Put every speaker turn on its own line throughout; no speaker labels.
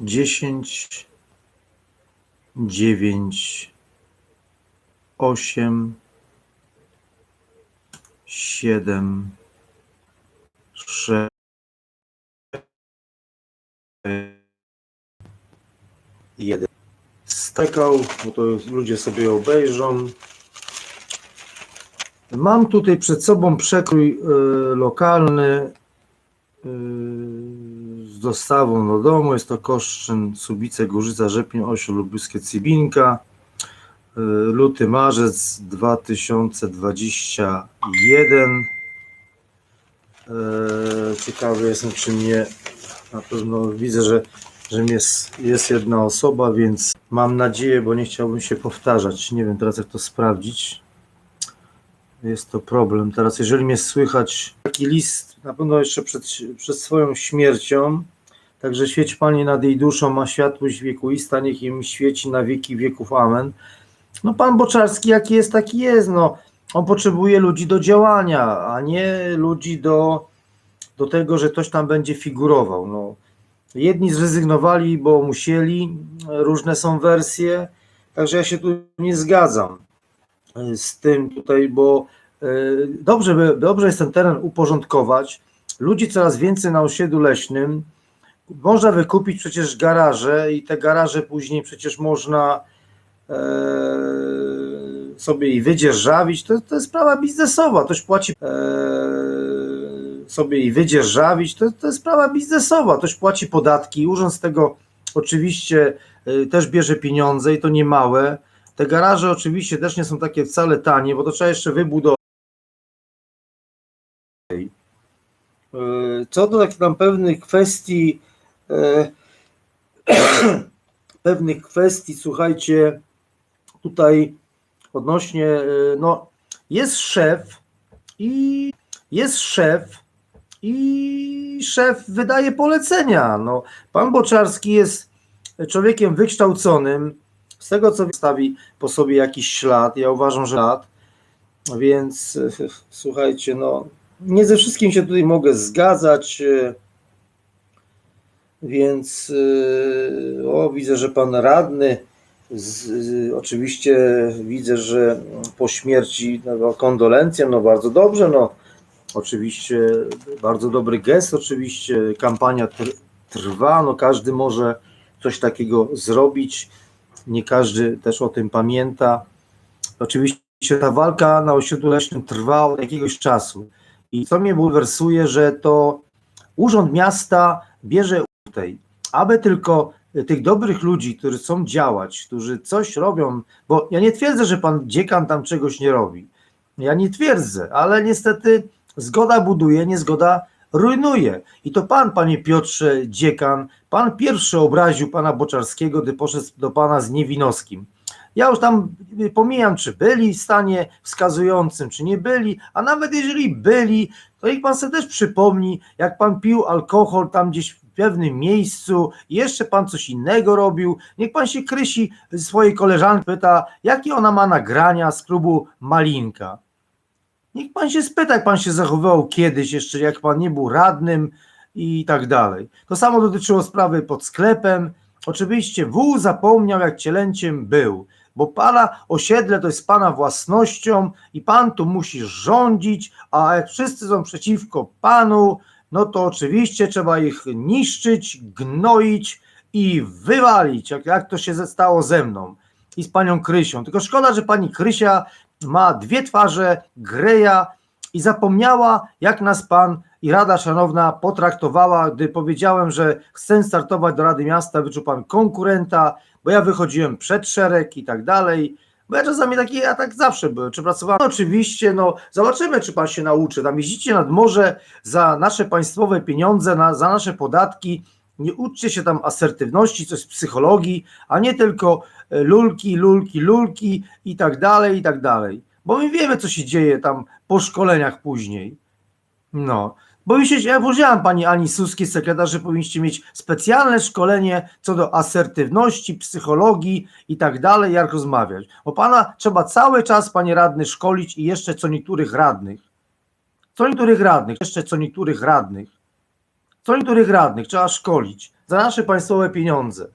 dziesięć, dziewięć, osiem, siedem, sześć, jeden. Stekał, bo to ludzie sobie obejrzą. Mam tutaj przed sobą przekrój y, lokalny z dostawą do domu. Jest to Koszczyn, Subice, Górzyca, Rzepin, Ośle, Lubuskie, Cybinka. Y, luty, marzec 2021. Y, Ciekawy jestem, czy mnie na pewno widzę, że, że jest, jest jedna osoba, więc mam nadzieję, bo nie chciałbym się powtarzać. Nie wiem teraz, jak to sprawdzić. Jest to problem. Teraz, jeżeli mnie słychać, taki list na pewno jeszcze przed, przed swoją śmiercią. Także świeć Panie nad jej duszą, ma światłość wiekuista, niech im świeci na wieki wieków. Amen. No Pan Boczarski jaki jest, taki jest. No, on potrzebuje ludzi do działania, a nie ludzi do, do tego, że ktoś tam będzie figurował. No, jedni zrezygnowali, bo musieli, różne są wersje, także ja się tu nie zgadzam z tym tutaj, bo e, dobrze, by, dobrze jest ten teren uporządkować. Ludzi coraz więcej na osiedlu leśnym. Można wykupić przecież garaże i te garaże później przecież można e, sobie i wydzierżawić. To, to jest sprawa biznesowa. Ktoś płaci e, sobie i wydzierżawić. To, to jest sprawa biznesowa. Ktoś płaci podatki. Urząd z tego oczywiście e, też bierze pieniądze i to nie małe. Te garaże oczywiście też nie są takie wcale tanie, bo to trzeba jeszcze wybudować. Co do takich tam pewnych kwestii, e, pewnych kwestii, słuchajcie, tutaj odnośnie, e, no, jest szef i jest szef i szef wydaje polecenia. No, pan Boczarski jest człowiekiem wykształconym, z tego co stawi po sobie jakiś ślad, ja uważam, że ślad, więc e, słuchajcie, no nie ze wszystkim się tutaj mogę zgadzać, e, więc e, o, widzę, że pan radny, z, oczywiście widzę, że po śmierci no, kondolencje, no bardzo dobrze, no oczywiście bardzo dobry gest, oczywiście kampania tr, trwa, no każdy może coś takiego zrobić, nie każdy też o tym pamięta. Oczywiście ta walka na osiedlu leśnym trwa od jakiegoś czasu i co mnie bulwersuje, że to Urząd Miasta bierze tutaj, aby tylko tych dobrych ludzi, którzy chcą działać, którzy coś robią, bo ja nie twierdzę, że pan dziekan tam czegoś nie robi. Ja nie twierdzę, ale niestety zgoda buduje, niezgoda rujnuje. I to pan, panie Piotrze Dziekan, pan pierwszy obraził pana Boczarskiego, gdy poszedł do pana z Niewinowskim. Ja już tam pomijam, czy byli w stanie wskazującym, czy nie byli, a nawet jeżeli byli, to niech pan sobie też przypomni, jak pan pił alkohol tam gdzieś w pewnym miejscu jeszcze pan coś innego robił. Niech pan się krysi swojej koleżanki, pyta, jakie ona ma nagrania z klubu Malinka. Niech pan się spyta, jak pan się zachowywał kiedyś, jeszcze jak pan nie był radnym i tak dalej. To samo dotyczyło sprawy pod sklepem. Oczywiście wół zapomniał, jak cielęciem był, bo pana osiedle to jest pana własnością i pan tu musi rządzić, a jak wszyscy są przeciwko panu, no to oczywiście trzeba ich niszczyć, gnoić i wywalić, jak, jak to się stało ze mną i z panią Krysią. Tylko szkoda, że pani Krysia ma dwie twarze, greja i zapomniała, jak nas pan i Rada Szanowna potraktowała, gdy powiedziałem, że chcę startować do Rady Miasta, wyczuł pan konkurenta, bo ja wychodziłem przed szereg i tak dalej. Bo ja czasami taki, ja tak zawsze byłem, czy pracowałem. No oczywiście, no zobaczymy, czy pan się nauczy. Tam jeździcie nad morze za nasze państwowe pieniądze, na, za nasze podatki. Nie uczcie się tam asertywności, coś z psychologii, a nie tylko e, lulki, lulki, lulki i tak dalej, i tak dalej. Bo my wiemy, co się dzieje tam po szkoleniach później. No. Bo się, ja powiedziałam pani Ani Suskiej, sekretarz, że powinniście mieć specjalne szkolenie co do asertywności, psychologii i tak dalej, jak rozmawiać. Bo pana trzeba cały czas, panie radny, szkolić i jeszcze co niektórych radnych. Co niektórych radnych, jeszcze co niektórych radnych. Co niektórych radnych trzeba szkolić za nasze państwowe pieniądze.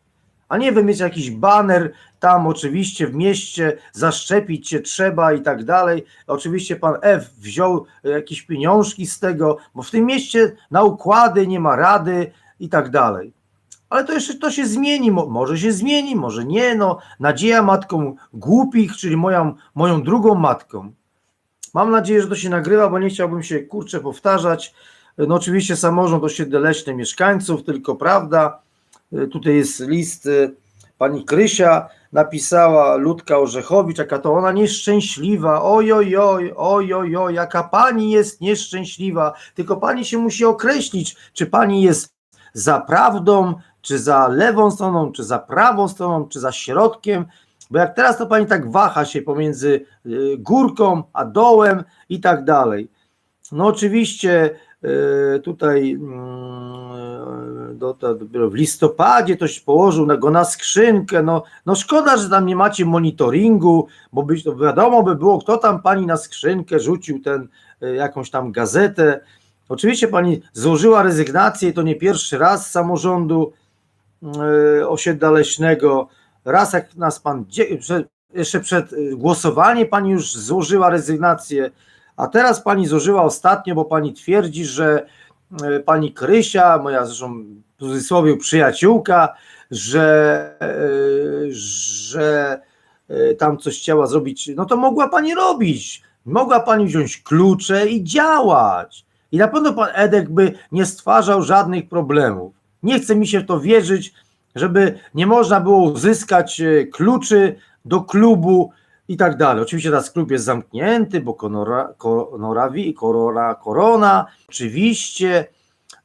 A nie wymyślić jakiś baner tam oczywiście w mieście, zaszczepić się trzeba i tak dalej. Oczywiście pan F wziął jakieś pieniążki z tego, bo w tym mieście na układy nie ma rady i tak dalej. Ale to jeszcze to się zmieni, mo- może się zmieni, może nie, no nadzieja matką głupich, czyli moją, moją drugą matką. Mam nadzieję, że to się nagrywa, bo nie chciałbym się kurczę powtarzać. No oczywiście samorząd osiedle leśne mieszkańców, tylko prawda. Y, Tutaj jest list y, pani Krysia, napisała Ludka Orzechowicz, jaka to ona nieszczęśliwa, oj, oj, oj, oj, oj, jaka pani jest nieszczęśliwa, tylko pani się musi określić, czy pani jest za prawdą, czy za lewą stroną, czy za prawą stroną, czy za środkiem, bo jak teraz to pani tak waha się pomiędzy y, górką a dołem i tak dalej. No oczywiście tutaj mm, dopiero w listopadzie ktoś położył go na skrzynkę, no, no szkoda, że tam nie macie monitoringu, bo być, to wiadomo by było, kto tam pani na skrzynkę rzucił ten, y, jakąś tam gazetę. Oczywiście pani złożyła rezygnację to nie pierwszy raz z samorządu osiedla leśnego. Raz jak nas pan, jeszcze przed głosowaniem pani już złożyła rezygnację, a teraz pani złożyła ostatnio, bo pani twierdzi, że y, pani Krysia, moja zresztą w cudzysłowie przyjaciółka, że, y, że y, tam coś chciała zrobić, no to mogła pani robić. Mogła pani wziąć klucze i działać. I na pewno pan Edek by nie stwarzał żadnych problemów. Nie chce mi się w to wierzyć, żeby nie można było uzyskać e, kluczy do klubu i tak dalej. Oczywiście teraz klub jest zamknięty, bo konora, konorawi, korona, oczywiście.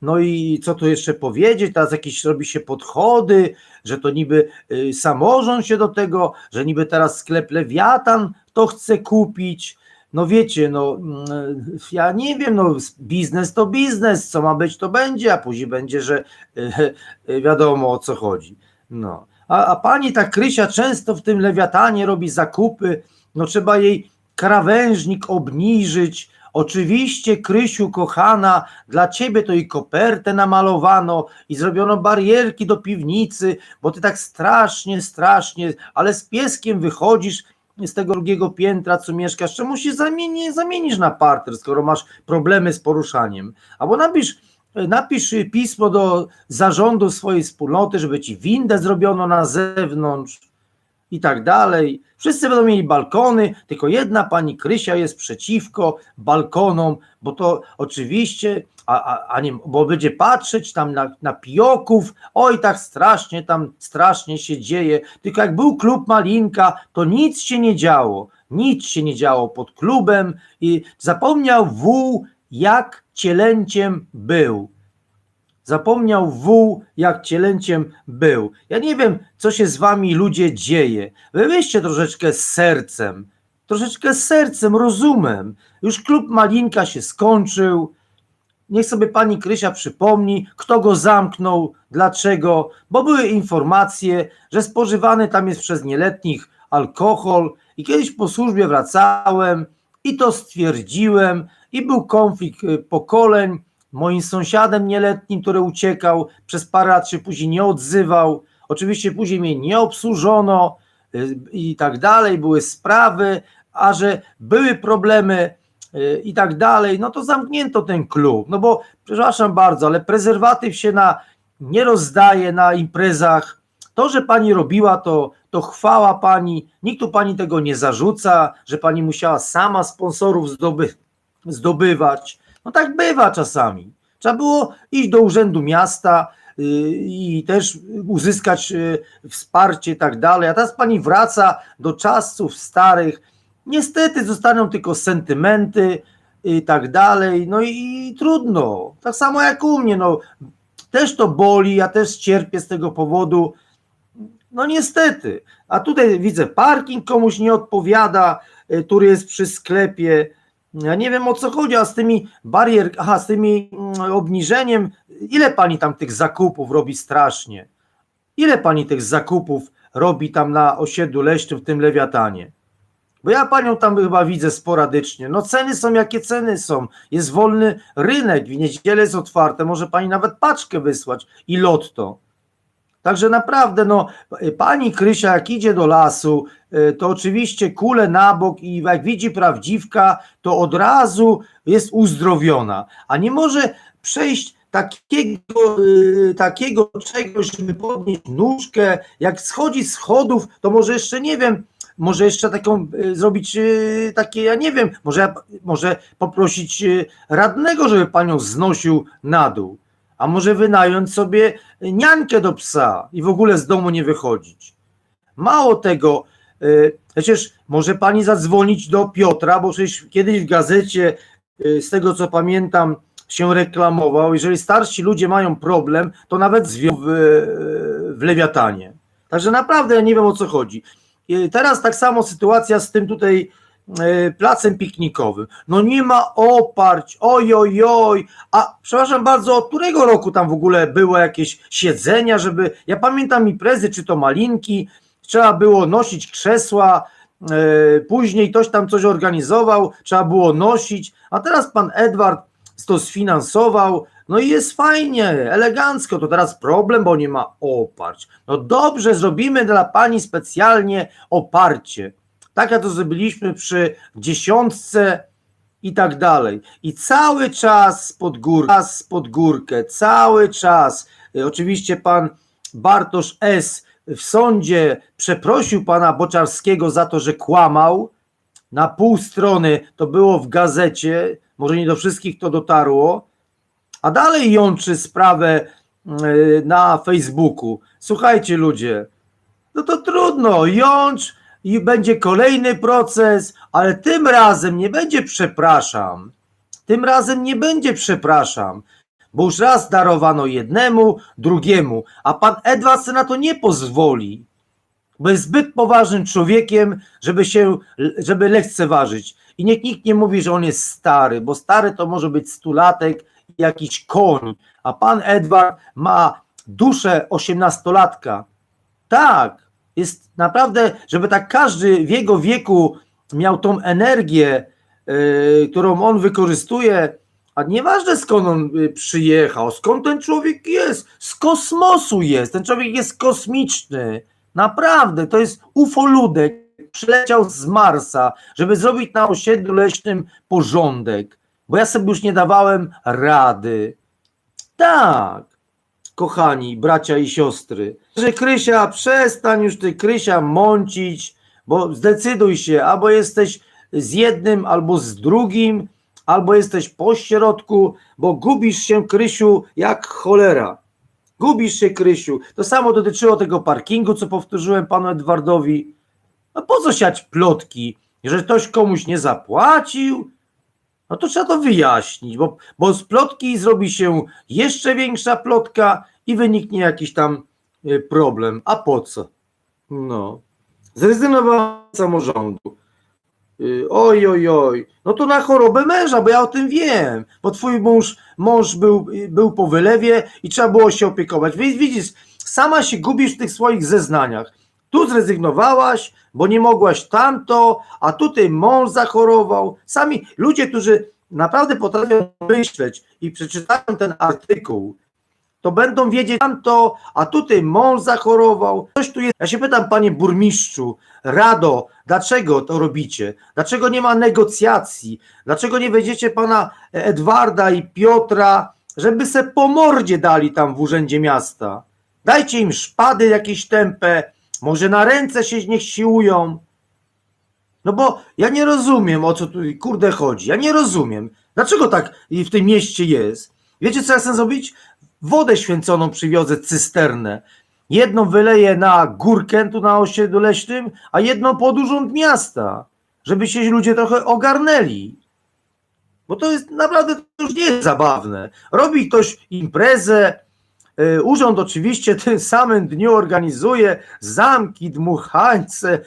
No i co tu jeszcze powiedzieć? Teraz jakieś robi się podchody, że to niby y, samorząd się do tego, że niby teraz sklep Lewiatan to chce kupić. No wiecie, no mm, ja nie wiem, no biznes to biznes, co ma być to będzie, a później będzie, że y, wiadomo o co chodzi. No. A, a pani ta Krysia często w tym lewiatanie robi zakupy, no trzeba jej krawężnik obniżyć. Oczywiście, Krysiu, kochana, dla ciebie to i kopertę namalowano i zrobiono barierki do piwnicy, bo ty tak strasznie, strasznie, ale z pieskiem wychodzisz z tego drugiego piętra, co mieszkasz, czemu się zamieni, zamienisz na parter, skoro masz problemy z poruszaniem? Albo napisz, napisz pismo do zarządu swojej wspólnoty, żeby ci windę zrobiono na zewnątrz i tak dalej. Wszyscy będą mieli balkony, tylko jedna pani Krysia jest przeciwko balkonom, bo to oczywiście, a, a, a nie, bo będzie patrzeć tam na, na pijoków, oj tak strasznie tam, strasznie się dzieje. Tylko jak był klub Malinka, to nic się nie działo, nic się nie działo pod klubem i zapomniał wół, jak cielęciem był. Zapomniał wół, jak cielęciem był. Ja nie wiem, co się z wami ludzie dzieje. Wy troszeczkę z sercem, troszeczkę z sercem, rozumem. Już klub Malinka się skończył. Niech sobie pani Krysia przypomni, kto go zamknął, dlaczego, bo były informacje, że spożywany tam jest przez nieletnich alkohol i kiedyś po służbie wracałem i to stwierdziłem i był konflikt y, pokoleń, moim sąsiadem nieletnim, który uciekał, przez parę lat się później nie odzywał. Oczywiście później mnie nie obsłużono y, i tak dalej, były sprawy, a że były problemy y, i tak dalej, no to zamknięto ten klub. No bo, przepraszam bardzo, ale prezerwatyw się na, nie rozdaje na imprezach. To, że pani robiła, to, to chwała pani. Nikt tu pani tego nie zarzuca, że pani musiała sama sponsorów zdoby, zdobywać. No tak bywa czasami. Trzeba było iść do urzędu miasta y, i też uzyskać y, wsparcie i tak dalej. A teraz pani wraca do czasów starych. Niestety zostaną tylko sentymenty i tak dalej. No i, trudno. Tak samo jak u mnie. No, też to boli, ja też cierpię z tego powodu. No niestety. A tutaj widzę, parking komuś nie odpowiada, y, który jest przy sklepie. Ja nie wiem o co chodzi, a z tymi barier, aha, z tymi mm, obniżeniem, ile pani tam tych zakupów robi strasznie? Ile pani tych zakupów robi tam na osiedlu leśnym w tym lewiatanie? Bo ja panią tam chyba widzę sporadycznie. No ceny są jakie ceny są. Jest wolny rynek, w niedzielę jest otwarte, może pani nawet paczkę wysłać i lotto. Także naprawdę, no, pani Krysia, jak idzie do lasu, y, to oczywiście kule na bok i jak widzi prawdziwka, to od razu jest uzdrowiona. A nie może przejść takiego, y, takiego czegoś, żeby podnieść nóżkę. Jak schodzi schodów, to może jeszcze nie wiem, może jeszcze taką zrobić takie, ja nie wiem, może, może poprosić radnego, żeby panią znosił na dół. A może wynająć sobie niańkę do psa i w ogóle z domu nie wychodzić. Mało tego, y, przecież może pani zadzwonić do Piotra, bo przecież kiedyś w gazecie, y, z tego co pamiętam, się reklamował. Jeżeli starsi ludzie mają problem, to nawet zwią w, w lewiatanie. Także naprawdę nie wiem o co chodzi. I teraz tak samo sytuacja z tym tutaj placem piknikowym. No nie ma oparć, oj, oj, oj. A przepraszam bardzo, od którego roku tam w ogóle było jakieś siedzenia, żeby. Ja pamiętam imprezy, czy to malinki, trzeba było nosić krzesła. e, Później ktoś tam coś organizował, trzeba było nosić, a teraz pan Edward to sfinansował, no i jest fajnie, elegancko, to teraz problem, bo nie ma oparć. No dobrze, zrobimy dla pani specjalnie oparcie. Tak jak to zrobiliśmy przy dziesiątce i tak dalej. I cały czas pod górkę, czas pod górkę, cały czas. Y, Oczywiście pan Bartosz S. w sądzie przeprosił pana Boczarskiego za to, że kłamał. Na pół strony to było w gazecie, może nie do wszystkich to dotarło, a dalej jączy sprawę y, na Facebooku. Słuchajcie ludzie, no to trudno, jącz i będzie kolejny proces, ale tym razem nie będzie przepraszam. Tym razem nie będzie przepraszam, bo już raz darowano jednemu, drugiemu, a pan Edward na to nie pozwoli, bo jest zbyt poważnym człowiekiem, żeby się, żeby lekceważyć. I niech nikt nie mówi, że on jest stary, bo stary to może być stulatek, jakiś koń, a pan Edward ma duszę osiemnastolatka. Tak, jest naprawdę, żeby tak każdy w jego wieku miał tą energię, yy, którą on wykorzystuje, a nieważne skąd on y, przyjechał, skąd ten człowiek jest, z kosmosu jest, ten człowiek jest kosmiczny, naprawdę, to jest ufoludek, przyleciał z Marsa, żeby zrobić na osiedlu leśnym porządek, bo ja sobie już nie dawałem rady. Tak, kochani bracia i siostry, że Krysia, przestań już ty Krysia mącić, bo zdecyduj się, albo jesteś z jednym, albo z drugim, albo jesteś po środku, bo gubisz się Krysiu jak cholera. Gubisz się Krysiu. To samo dotyczyło tego parkingu, co powtórzyłem panu Edwardowi. No po co siać plotki? Jeżeli ktoś komuś nie zapłacił, no to trzeba to wyjaśnić, bo, bo z plotki zrobi się jeszcze większa plotka i wyniknie jakiś tam y, problem. A po co? No. Zrezygnowałem z samorządu. Y, Oj, oj, oj. No to na chorobę męża, bo ja o tym wiem. Bo twój mąż, mąż był, y, był po wylewie i trzeba było się opiekować. Więc widzisz, sama się gubisz w tych swoich zeznaniach. Tu zrezygnowałaś, bo nie mogłaś tamto, a tutaj mąż zachorował. Sami ludzie, którzy naprawdę potrafią myśleć i przeczytają ten artykuł, to będą wiedzieć tamto, a tutaj mąż zachorował. Coś tu jest. Ja się pytam, panie burmistrzu, Rado, dlaczego to robicie? Dlaczego nie ma negocjacji? Dlaczego nie wejdziecie pana Edwarda i Piotra, żeby se po mordzie dali tam w urzędzie miasta? Dajcie im szpady jakieś tępe, może na ręce się niech siłują. No bo ja nie rozumiem, o co tu kurde chodzi. Ja nie rozumiem. Dlaczego tak w tym mieście jest? Wiecie, co ja chcę zrobić? Wodę święconą przywiozę, cysternę. Jedną wyleję na górkę tu na osiedlu leśnym, a jedną pod urząd miasta, żeby się ludzie trochę ogarnęli. Bo to jest naprawdę to już nie jest zabawne. Robi ktoś imprezę, urząd oczywiście tym samym dniu organizuje zamki, dmuchańce,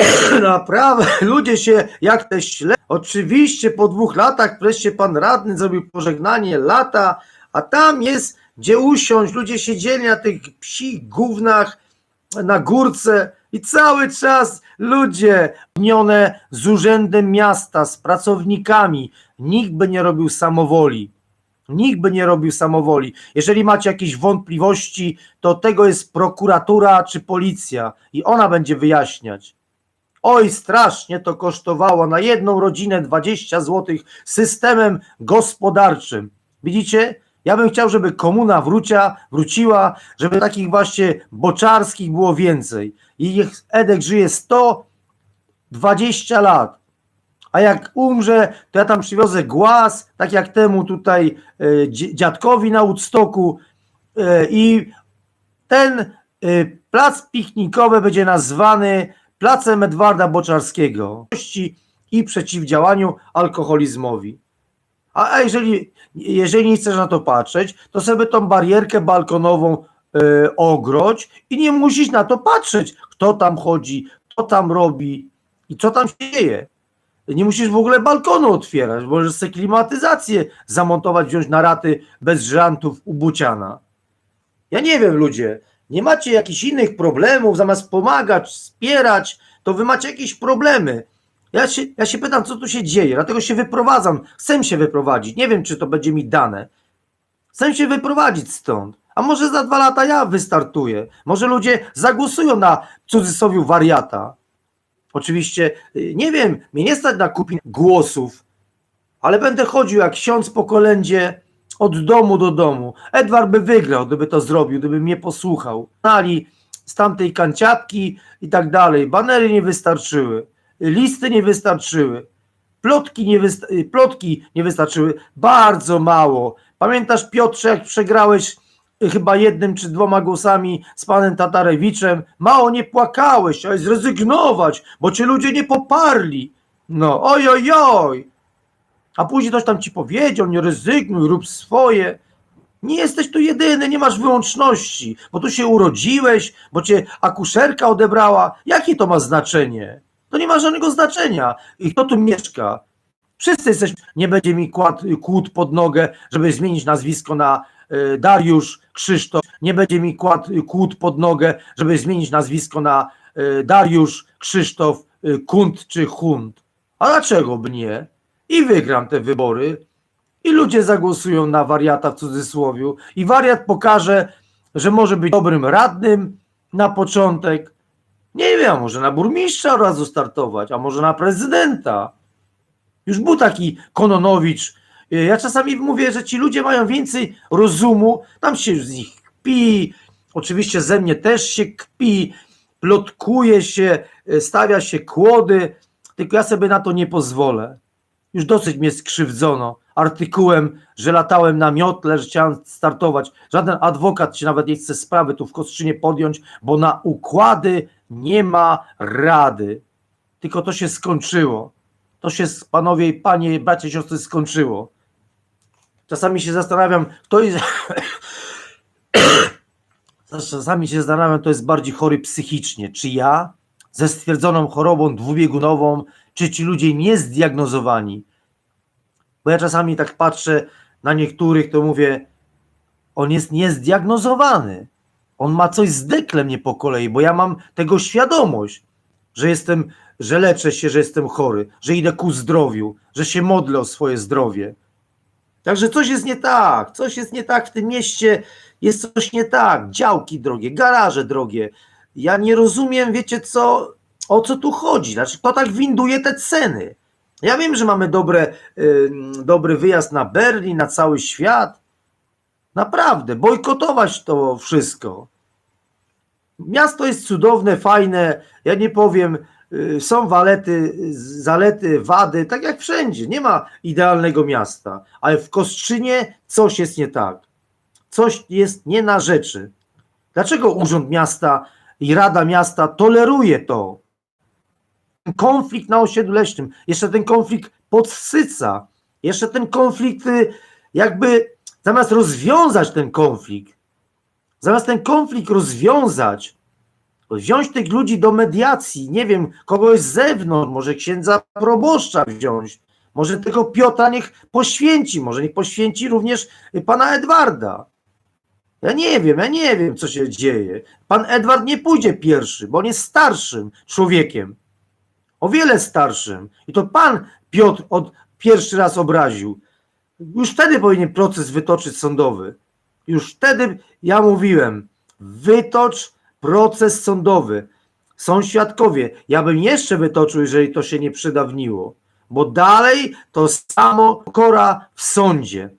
Naprawdę, ludzie się jak te śle. Oczywiście po dwóch latach wreszcie pan radny zrobił pożegnanie lata, a tam jest gdzie usiąść. Ludzie siedzieli na tych psich gównach na górce. I cały czas ludzie unione z urzędem miasta, z pracownikami. Nikt by nie robił samowoli. Nikt by nie robił samowoli. Jeżeli macie jakieś wątpliwości, to tego jest prokuratura czy policja i ona będzie wyjaśniać. Oj, strasznie to kosztowało na jedną rodzinę 20 zł systemem gospodarczym. Widzicie? Ja bym chciał, żeby komuna wrócia, wróciła, żeby takich właśnie boczarskich było więcej. I niech Edek żyje 120 lat. A jak umrze, to ja tam przywiozę głaz, tak jak temu tutaj e, dzi- dziadkowi na Woodstocku e, i ten e, plac piknikowy będzie nazwany Placem Edwarda Boczarskiego i przeciwdziałaniu alkoholizmowi. A a jeżeli, jeżeli nie chcesz na to patrzeć, to sobie tą barierkę balkonową ogrodź i nie musisz na to patrzeć, kto tam chodzi, kto tam robi i co tam się dzieje. Nie musisz w ogóle balkonu otwierać, możesz sobie klimatyzację zamontować, wziąć na raty bez żantów u buciana. Ja nie wiem, ludzie, nie macie jakichś innych problemów, zamiast pomagać, wspierać, to wy macie jakieś problemy. Ja się, ja się pytam, co tu się dzieje, dlatego się wyprowadzam, chcę się wyprowadzić, nie wiem, czy to będzie mi dane. Chcę się wyprowadzić stąd. A może za dwa lata ja wystartuję. Może ludzie zagłosują na cudzysłowie wariata. Oczywiście, y, nie wiem, mnie nie stać na kupienie głosów, ale będę chodził jak ksiądz po kolędzie od domu do domu. Edward by wygrał, gdyby to zrobił, gdyby mnie posłuchał. Znali z tamtej kanciapki i tak dalej. Banery nie wystarczyły, listy nie wystarczyły, plotki nie, wysta- y, plotki nie wystarczyły. Bardzo mało. Pamiętasz, Piotrze, jak przegrałeś chyba jednym czy dwoma głosami z panem Tatarewiczem? Mało nie płakałeś, chciałeś zrezygnować, bo cię ludzie nie poparli. No, oj, oj, oj. A później ktoś tam ci powiedział, nie rezygnuj, rób swoje. Nie jesteś tu jedyny, nie masz wyłączności, bo tu się urodziłeś, bo cię akuszerka odebrała. Jakie to ma znaczenie? To nie ma żadnego znaczenia. I kto tu mieszka? Wszyscy jesteśmy. Nie będzie mi kład, kłód pod nogę, żeby zmienić nazwisko na Dariusz Krzysztof. Nie będzie mi kład, kłód pod nogę, żeby zmienić nazwisko na e, Dariusz Krzysztof e, Kunt czy Hunt. A dlaczego by nie? I wygram te wybory i ludzie zagłosują na wariata w cudzysłowie i wariat pokaże, że może być dobrym radnym na początek. Nie wiem, może na burmistrza od razu startować, a może na prezydenta. Już był taki Kononowicz. Ja czasami mówię, że ci ludzie mają więcej rozumu, tam się z nich kpi, oczywiście ze mnie też się kpi, plotkuje się, stawia się kłody, tylko ja sobie na to nie pozwolę. Już dosyć mnie skrzywdzono artykułem, że latałem na miotle, że chciałem startować. Żaden adwokat się nawet nie chce sprawy tu w Kostrzynie podjąć, bo na układy nie ma rady. Tylko to się skończyło. To się, panowie i panie, bracia i siostry, skończyło. Czasami się zastanawiam, kto jest... Czasami się zastanawiam, kto jest bardziej chory psychicznie. Czy ja ze stwierdzoną chorobą dwubiegunową, czy ci ludzie niezdiagnozowani? Bo ja czasami tak patrzę na niektórych, to mówię, on jest niezdiagnozowany. On ma coś z deklem nie po kolei, bo ja mam tego świadomość, że jestem, że leczę się, że jestem chory, że idę ku zdrowiu, że się modlę o swoje zdrowie. Także coś jest nie tak, coś jest nie tak w tym mieście, jest coś nie tak. Działki drogie, garaże drogie. Ja nie rozumiem, wiecie co, o co tu chodzi. Znaczy, kto tak winduje te ceny? Ja wiem, że mamy dobre, y, dobry wyjazd na Berlin, na cały świat. Naprawdę, bojkotować to wszystko. Miasto jest cudowne, fajne. Ja nie powiem, są walety, zalety, wady, tak jak wszędzie. Nie ma idealnego miasta, ale w Kostrzynie coś jest nie tak. Coś jest nie na rzeczy. Dlaczego Urząd Miasta i Rada Miasta toleruje to? konflikt na osiedlu leśnym, jeszcze ten konflikt podsyca, jeszcze ten konflikt y, jakby zamiast rozwiązać ten konflikt, zamiast ten konflikt rozwiązać, wziąć tych ludzi do mediacji, nie wiem, kogoś z zewnątrz, może księdza proboszcza wziąć, może tego Piotra niech poświęci, może niech poświęci również pana Edwarda. Ja nie wiem, ja nie wiem, co się dzieje. Pan Edward nie pójdzie pierwszy, bo on jest starszym człowiekiem. O wiele starszym. I to pan Piotr od pierwszy raz obraził. Już wtedy powinien proces wytoczyć sądowy. Już wtedy ja mówiłem, wytocz proces sądowy. Są świadkowie. Ja bym jeszcze wytoczył, jeżeli to się nie przedawniło, bo dalej to samo kora w sądzie.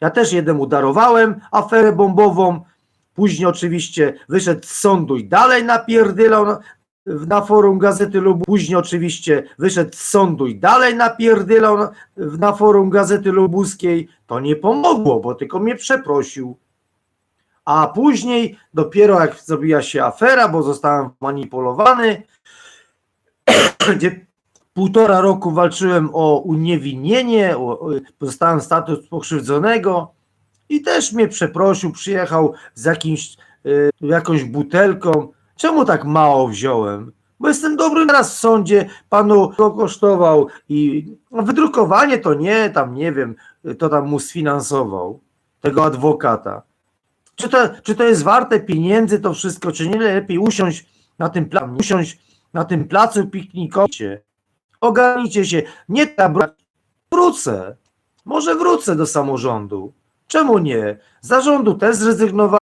Ja też jednemu darowałem aferę bombową, później oczywiście wyszedł z sądu i dalej napierdylał na, na forum Gazety Lubuskiej. Później oczywiście wyszedł z sądu i dalej napierdylał na, na forum Gazety Lubuskiej. To nie pomogło, bo tylko mnie przeprosił. A później dopiero jak zrobiła się afera, bo zostałem manipulowany, gdzie półtora roku walczyłem o uniewinnienie, dostałem status pokrzywdzonego i też mnie przeprosił, przyjechał z jakimś, y, jakąś butelką. Czemu tak mało wziąłem? Bo jestem dobry teraz w sądzie, panu to kosztował i wydrukowanie to nie, tam nie wiem, to tam mu sfinansował, tego adwokata. Czy to, czy to jest warte pieniędzy to wszystko, czy nie lepiej usiąść na tym, usiąść na tym placu piknikowym, ogarnijcie się, nie ta wrócę, może wrócę do samorządu, czemu nie? Z zarządu też zrezygnowałem,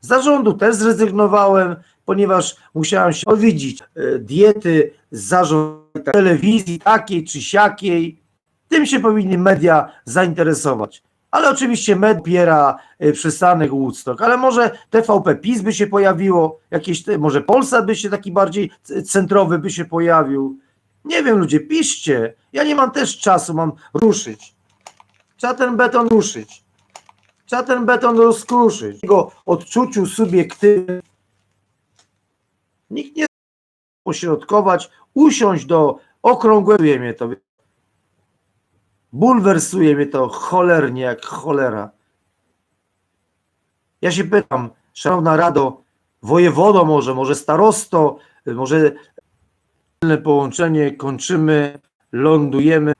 z zarządu też zrezygnowałem, ponieważ musiałem się odwiedzić e, diety zarządu telewizji takiej czy siakiej, tym się powinny media zainteresować. Ale oczywiście med piera y, przystanek Woodstock, ale może TVP PiS by się pojawiło, jakieś, może Polsat by się taki bardziej centrowy by się pojawił. Nie wiem, ludzie, piszcie. Ja nie mam też czasu, mam ruszyć. Trzeba ten beton ruszyć. Trzeba ten beton rozkruszyć. Jego odczuciu subiektywnym. Nikt nie pośrodkować, usiąść do okrągłego mnie to. Bulwersuje mnie to cholernie jak cholera. Ja się pytam, szanowna Rado, wojewodo może, może starosto, może połączenie kończymy, lądujemy.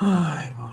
Oj, Boże.